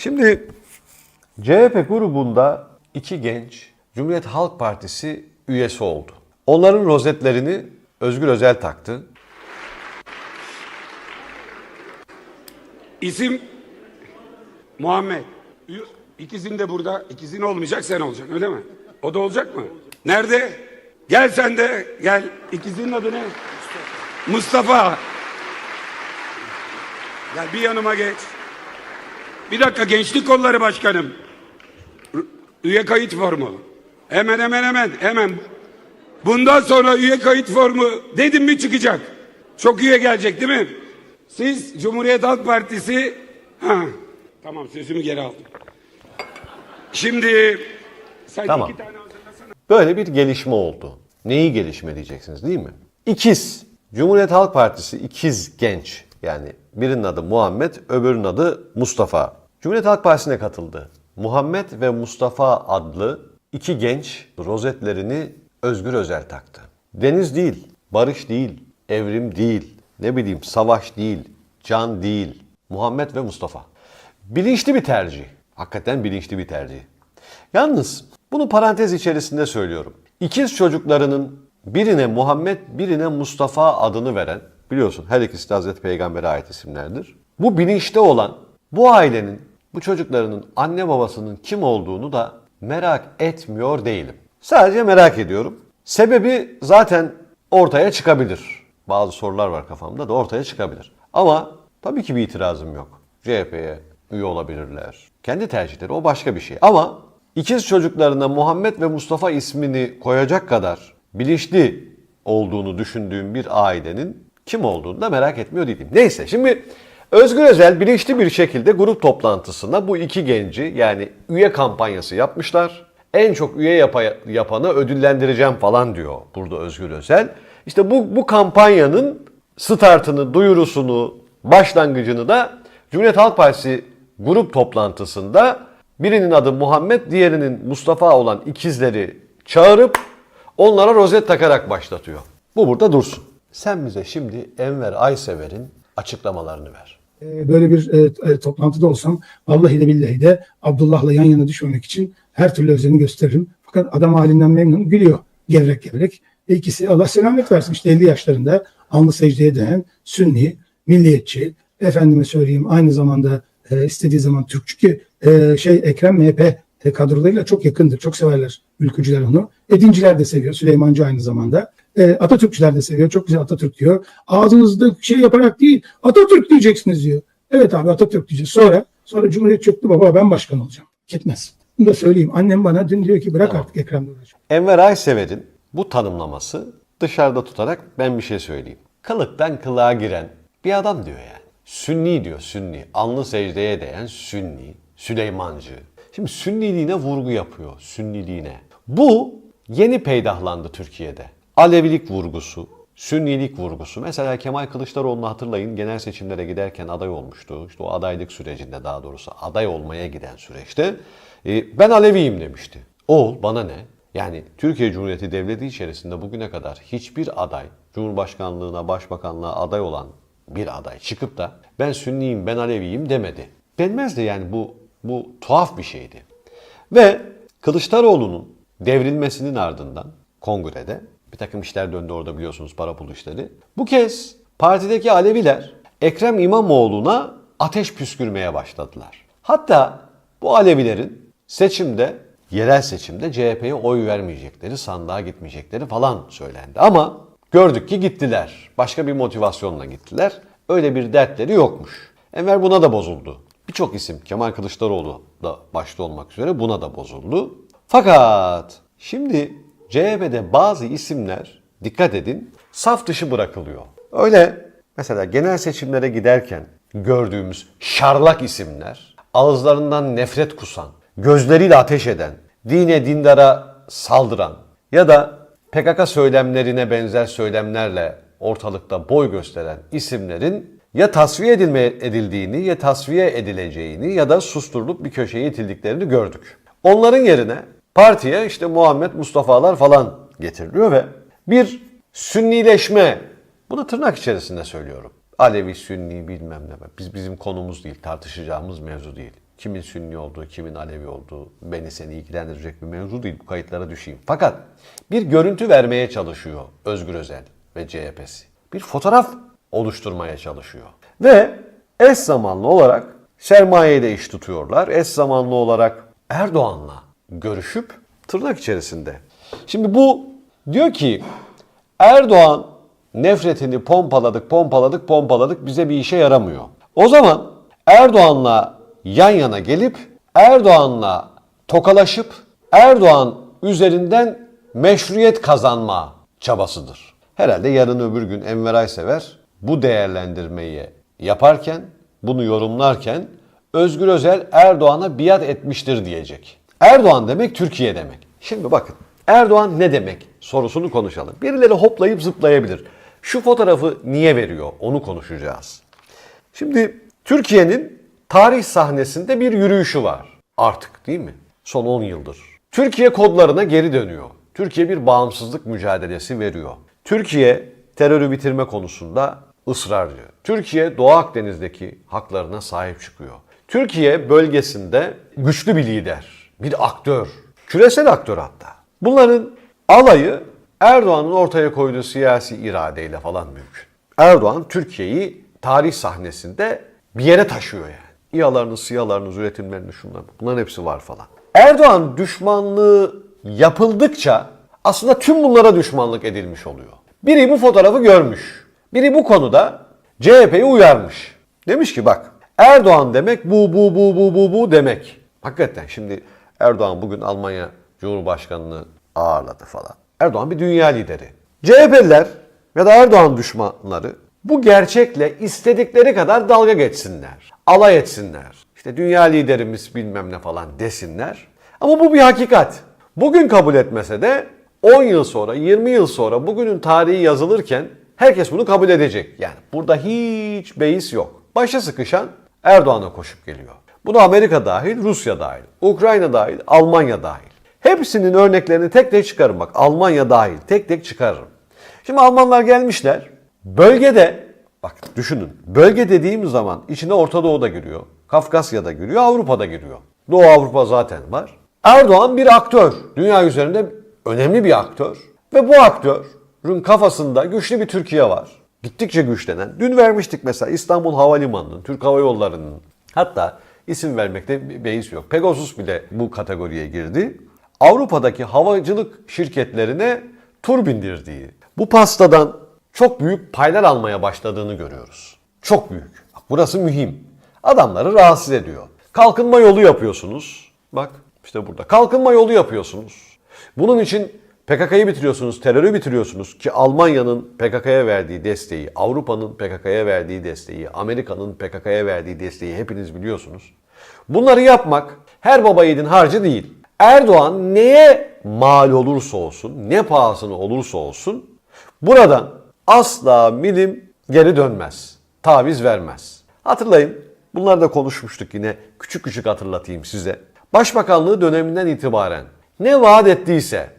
Şimdi CHP grubunda iki genç Cumhuriyet Halk Partisi üyesi oldu. Onların rozetlerini Özgür Özel taktı. İsim Muhammed. İkizin de burada. İkizin olmayacak sen olacaksın öyle mi? O da olacak mı? Nerede? Gel sen de gel. İkizinin adı ne? Mustafa. Gel bir yanıma geç. Bir dakika gençlik kolları başkanım. Üye kayıt formu. Hemen hemen hemen hemen. Bundan sonra üye kayıt formu dedim mi çıkacak. Çok üye gelecek değil mi? Siz Cumhuriyet Halk Partisi ha, tamam sözümü geri aldım. Şimdi sen Tamam. iki tane hazırlasana. Böyle bir gelişme oldu. Neyi gelişme diyeceksiniz değil mi? İkiz. Cumhuriyet Halk Partisi ikiz genç. Yani birinin adı Muhammed, öbürünün adı Mustafa. Cumhuriyet Halk Partisi'ne katıldı. Muhammed ve Mustafa adlı iki genç rozetlerini Özgür Özel taktı. Deniz değil, barış değil, evrim değil, ne bileyim savaş değil, can değil. Muhammed ve Mustafa. Bilinçli bir tercih. Hakikaten bilinçli bir tercih. Yalnız bunu parantez içerisinde söylüyorum. İkiz çocuklarının birine Muhammed, birine Mustafa adını veren, biliyorsun her ikisi de Hazreti Peygamber'e ait isimlerdir. Bu bilinçte olan bu ailenin, bu çocuklarının anne babasının kim olduğunu da merak etmiyor değilim. Sadece merak ediyorum. Sebebi zaten ortaya çıkabilir. Bazı sorular var kafamda da ortaya çıkabilir. Ama tabii ki bir itirazım yok. CHP'ye üye olabilirler. Kendi tercihleri o başka bir şey. Ama ikiz çocuklarına Muhammed ve Mustafa ismini koyacak kadar bilinçli olduğunu düşündüğüm bir ailenin kim olduğunu da merak etmiyor değilim. Neyse şimdi Özgür Özel bilinçli bir şekilde grup toplantısına bu iki genci yani üye kampanyası yapmışlar. En çok üye yapa- yapanı ödüllendireceğim falan diyor burada Özgür Özel. İşte bu, bu kampanyanın startını, duyurusunu, başlangıcını da Cumhuriyet Halk Partisi grup toplantısında birinin adı Muhammed, diğerinin Mustafa olan ikizleri çağırıp onlara rozet takarak başlatıyor. Bu burada dursun. Sen bize şimdi Enver Aysever'in açıklamalarını ver. Ee, böyle bir e, e, toplantıda olsam vallahi de billahi de Abdullah'la yan yana düşmemek için her türlü özeni gösteririm. Fakat adam halinden memnun gülüyor gevrek gevrek. E, ikisi Allah selamet versin işte 50 yaşlarında alnı secdeye değen Sünni, milliyetçi, efendime söyleyeyim aynı zamanda e, istediği zaman Türkçü ki e, şey Ekrem MHP kadrolarıyla çok yakındır. Çok severler ülkücüler onu. Edinciler de seviyor. Süleymancı aynı zamanda. E, Atatürkçüler de seviyor. Çok güzel Atatürk diyor. Ağzınızda şey yaparak değil Atatürk diyeceksiniz diyor. Evet abi Atatürk diyeceğiz. Sonra sonra Cumhuriyet çöktü baba ben başkan olacağım. Gitmez. Bunu da söyleyeyim. Annem bana dün diyor ki bırak artık Ekrem'le uğraş. Enver Aysever'in bu tanımlaması dışarıda tutarak ben bir şey söyleyeyim. Kılıktan kılığa giren bir adam diyor yani. Sünni diyor Sünni. Alnı secdeye değen Sünni. Süleymancı. Şimdi Sünniliğine vurgu yapıyor. Sünniliğine. Bu yeni peydahlandı Türkiye'de. Alevilik vurgusu, Sünnilik vurgusu. Mesela Kemal Kılıçdaroğlu'nu hatırlayın genel seçimlere giderken aday olmuştu. İşte o adaylık sürecinde daha doğrusu aday olmaya giden süreçte e, ben Aleviyim demişti. Ol bana ne? Yani Türkiye Cumhuriyeti Devleti içerisinde bugüne kadar hiçbir aday Cumhurbaşkanlığına, Başbakanlığa aday olan bir aday çıkıp da ben Sünniyim, ben Aleviyim demedi. Denmez de yani bu bu tuhaf bir şeydi. Ve Kılıçdaroğlu'nun devrilmesinin ardından kongrede bir takım işler döndü orada biliyorsunuz para pul işleri. Bu kez partideki Aleviler Ekrem İmamoğlu'na ateş püskürmeye başladılar. Hatta bu Alevilerin seçimde, yerel seçimde CHP'ye oy vermeyecekleri, sandığa gitmeyecekleri falan söylendi. Ama gördük ki gittiler. Başka bir motivasyonla gittiler. Öyle bir dertleri yokmuş. Enver buna da bozuldu. Birçok isim Kemal Kılıçdaroğlu da başta olmak üzere buna da bozuldu. Fakat şimdi CHP'de bazı isimler dikkat edin saf dışı bırakılıyor. Öyle mesela genel seçimlere giderken gördüğümüz şarlak isimler, ağızlarından nefret kusan, gözleriyle ateş eden, dine dindara saldıran ya da PKK söylemlerine benzer söylemlerle ortalıkta boy gösteren isimlerin ya tasfiye edilme edildiğini ya tasfiye edileceğini ya da susturulup bir köşeye itildiklerini gördük. Onların yerine partiye işte Muhammed Mustafa'lar falan getiriliyor ve bir sünnileşme, bunu tırnak içerisinde söylüyorum. Alevi, Sünni bilmem ne. Biz bizim konumuz değil, tartışacağımız mevzu değil. Kimin Sünni olduğu, kimin Alevi olduğu beni seni ilgilendirecek bir mevzu değil. Bu kayıtlara düşeyim. Fakat bir görüntü vermeye çalışıyor Özgür Özel ve CHP'si. Bir fotoğraf oluşturmaya çalışıyor. Ve eş zamanlı olarak sermayeyi de iş tutuyorlar. Eş zamanlı olarak Erdoğan'la görüşüp tırnak içerisinde. Şimdi bu diyor ki Erdoğan nefretini pompaladık, pompaladık, pompaladık bize bir işe yaramıyor. O zaman Erdoğan'la yan yana gelip Erdoğan'la tokalaşıp Erdoğan üzerinden meşruiyet kazanma çabasıdır. Herhalde yarın öbür gün Enver Aysever bu değerlendirmeyi yaparken, bunu yorumlarken Özgür Özel Erdoğan'a biat etmiştir diyecek. Erdoğan demek Türkiye demek. Şimdi bakın Erdoğan ne demek sorusunu konuşalım. Birileri hoplayıp zıplayabilir. Şu fotoğrafı niye veriyor onu konuşacağız. Şimdi Türkiye'nin tarih sahnesinde bir yürüyüşü var artık değil mi? Son 10 yıldır. Türkiye kodlarına geri dönüyor. Türkiye bir bağımsızlık mücadelesi veriyor. Türkiye terörü bitirme konusunda ısrarcı. Türkiye Doğu Akdeniz'deki haklarına sahip çıkıyor. Türkiye bölgesinde güçlü bir lider, bir aktör, küresel aktör hatta. Bunların alayı Erdoğan'ın ortaya koyduğu siyasi iradeyle falan mümkün. Erdoğan Türkiye'yi tarih sahnesinde bir yere taşıyor yani. İyalarınız, siyalarınız, üretimleriniz şunlar bunların hepsi var falan. Erdoğan düşmanlığı yapıldıkça aslında tüm bunlara düşmanlık edilmiş oluyor. Biri bu fotoğrafı görmüş. Biri bu konuda CHP'yi uyarmış. Demiş ki bak Erdoğan demek bu bu bu bu bu bu demek. Hakikaten şimdi Erdoğan bugün Almanya Cumhurbaşkanı'nı ağırladı falan. Erdoğan bir dünya lideri. CHP'liler ya da Erdoğan düşmanları bu gerçekle istedikleri kadar dalga geçsinler. Alay etsinler. İşte dünya liderimiz bilmem ne falan desinler. Ama bu bir hakikat. Bugün kabul etmese de 10 yıl sonra, 20 yıl sonra bugünün tarihi yazılırken herkes bunu kabul edecek. Yani burada hiç beis yok. Başa sıkışan Erdoğan'a koşup geliyor. Buna Amerika dahil, Rusya dahil, Ukrayna dahil, Almanya dahil. Hepsinin örneklerini tek tek çıkarırım. Bak Almanya dahil tek tek çıkarırım. Şimdi Almanlar gelmişler. Bölgede bak düşünün. Bölge dediğim zaman içine Orta Doğu'da giriyor. Kafkasya'da giriyor, Avrupa'da giriyor. Doğu Avrupa zaten var. Erdoğan bir aktör. Dünya üzerinde önemli bir aktör. Ve bu aktörün kafasında güçlü bir Türkiye var. Gittikçe güçlenen. Dün vermiştik mesela İstanbul Havalimanı'nın, Türk Hava Yolları'nın. Hatta isim vermekte beis yok. Pegasus bile bu kategoriye girdi. Avrupa'daki havacılık şirketlerine tur bindirdiği, bu pastadan çok büyük paylar almaya başladığını görüyoruz. Çok büyük. Burası mühim. Adamları rahatsız ediyor. Kalkınma yolu yapıyorsunuz. Bak işte burada. Kalkınma yolu yapıyorsunuz. Bunun için PKK'yı bitiriyorsunuz, terörü bitiriyorsunuz ki Almanya'nın PKK'ya verdiği desteği, Avrupa'nın PKK'ya verdiği desteği, Amerika'nın PKK'ya verdiği desteği hepiniz biliyorsunuz. Bunları yapmak her baba yiğidin harcı değil. Erdoğan neye mal olursa olsun, ne pahasına olursa olsun buradan asla milim geri dönmez. Taviz vermez. Hatırlayın bunları da konuşmuştuk yine küçük küçük hatırlatayım size. Başbakanlığı döneminden itibaren ne vaat ettiyse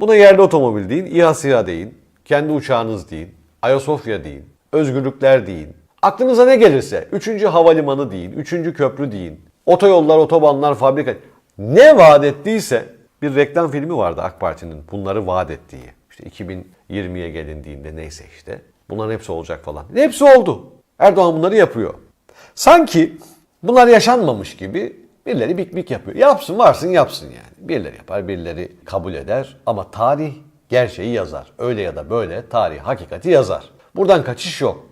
buna yerli otomobil deyin, İHA deyin, kendi uçağınız deyin, Ayasofya deyin, özgürlükler deyin. Aklınıza ne gelirse 3. havalimanı deyin, 3. köprü deyin, otoyollar, otobanlar, fabrika ne vaat ettiyse bir reklam filmi vardı AK Parti'nin bunları vaat ettiği. İşte 2020'ye gelindiğinde neyse işte bunların hepsi olacak falan. Hepsi oldu. Erdoğan bunları yapıyor. Sanki bunlar yaşanmamış gibi birileri bik bik yapıyor. Yapsın varsın yapsın yani. Birileri yapar birileri kabul eder ama tarih gerçeği yazar. Öyle ya da böyle tarih hakikati yazar. Buradan kaçış yok.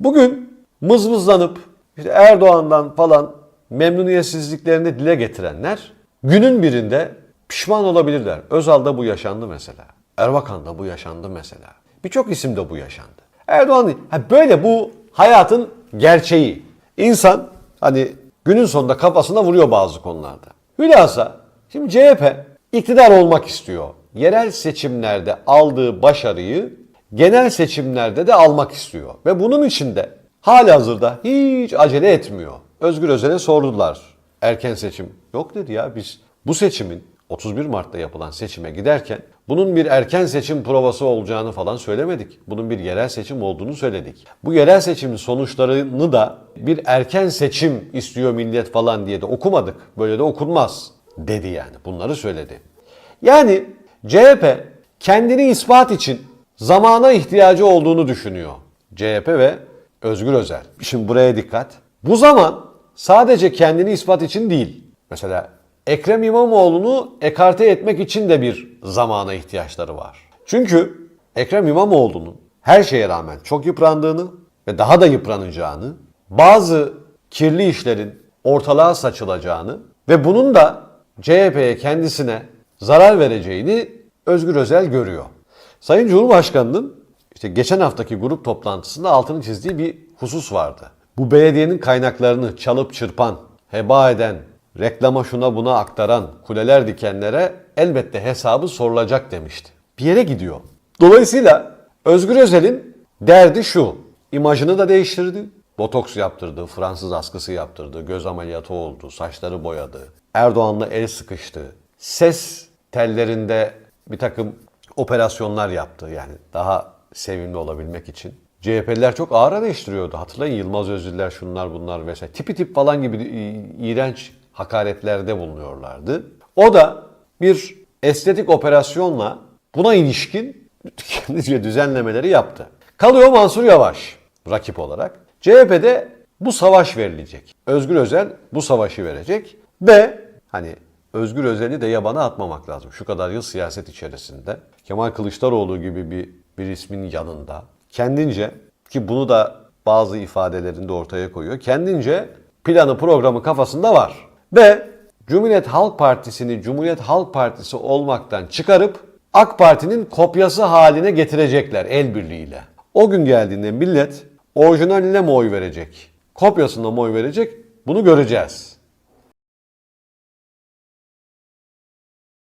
Bugün mızmızlanıp işte Erdoğan'dan falan memnuniyetsizliklerini dile getirenler günün birinde pişman olabilirler. Özal'da bu yaşandı mesela. Erbakan'da bu yaşandı mesela. Birçok isimde bu yaşandı. Erdoğan. Ha böyle bu hayatın gerçeği. İnsan hani günün sonunda kafasına vuruyor bazı konularda. Hülasa şimdi CHP iktidar olmak istiyor. Yerel seçimlerde aldığı başarıyı genel seçimlerde de almak istiyor. Ve bunun için de hali hazırda hiç acele etmiyor. Özgür Özel'e sordular erken seçim. Yok dedi ya biz bu seçimin 31 Mart'ta yapılan seçime giderken bunun bir erken seçim provası olacağını falan söylemedik. Bunun bir yerel seçim olduğunu söyledik. Bu yerel seçimin sonuçlarını da bir erken seçim istiyor millet falan diye de okumadık. Böyle de okunmaz dedi yani. Bunları söyledi. Yani CHP kendini ispat için zamana ihtiyacı olduğunu düşünüyor. CHP ve Özgür Özel. Şimdi buraya dikkat. Bu zaman sadece kendini ispat için değil. Mesela Ekrem İmamoğlu'nu ekarte etmek için de bir zamana ihtiyaçları var. Çünkü Ekrem İmamoğlu'nun her şeye rağmen çok yıprandığını ve daha da yıpranacağını, bazı kirli işlerin ortalığa saçılacağını ve bunun da CHP'ye kendisine zarar vereceğini Özgür Özel görüyor. Sayın Cumhurbaşkanı'nın işte geçen haftaki grup toplantısında altını çizdiği bir husus vardı. Bu belediyenin kaynaklarını çalıp çırpan, heba eden, reklama şuna buna aktaran, kuleler dikenlere elbette hesabı sorulacak demişti. Bir yere gidiyor. Dolayısıyla Özgür Özel'in derdi şu. imajını da değiştirdi. Botoks yaptırdı, Fransız askısı yaptırdı, göz ameliyatı oldu, saçları boyadı. Erdoğan'la el sıkıştı. Ses tellerinde bir takım operasyonlar yaptı yani daha sevimli olabilmek için. CHP'liler çok ağır eleştiriyordu. Hatırlayın Yılmaz Özdiller şunlar bunlar vesaire. Tipi tip falan gibi iğrenç hakaretlerde bulunuyorlardı. O da bir estetik operasyonla buna ilişkin kendince düzenlemeleri yaptı. Kalıyor Mansur Yavaş rakip olarak. CHP'de bu savaş verilecek. Özgür Özel bu savaşı verecek ve hani Özgür Özel'i de yabana atmamak lazım. Şu kadar yıl siyaset içerisinde. Kemal Kılıçdaroğlu gibi bir, bir ismin yanında kendince ki bunu da bazı ifadelerinde ortaya koyuyor. Kendince planı programı kafasında var. Ve Cumhuriyet Halk Partisi'ni Cumhuriyet Halk Partisi olmaktan çıkarıp AK Parti'nin kopyası haline getirecekler el birliğiyle. O gün geldiğinde millet orijinaline mi oy verecek, kopyasına mı oy verecek bunu göreceğiz.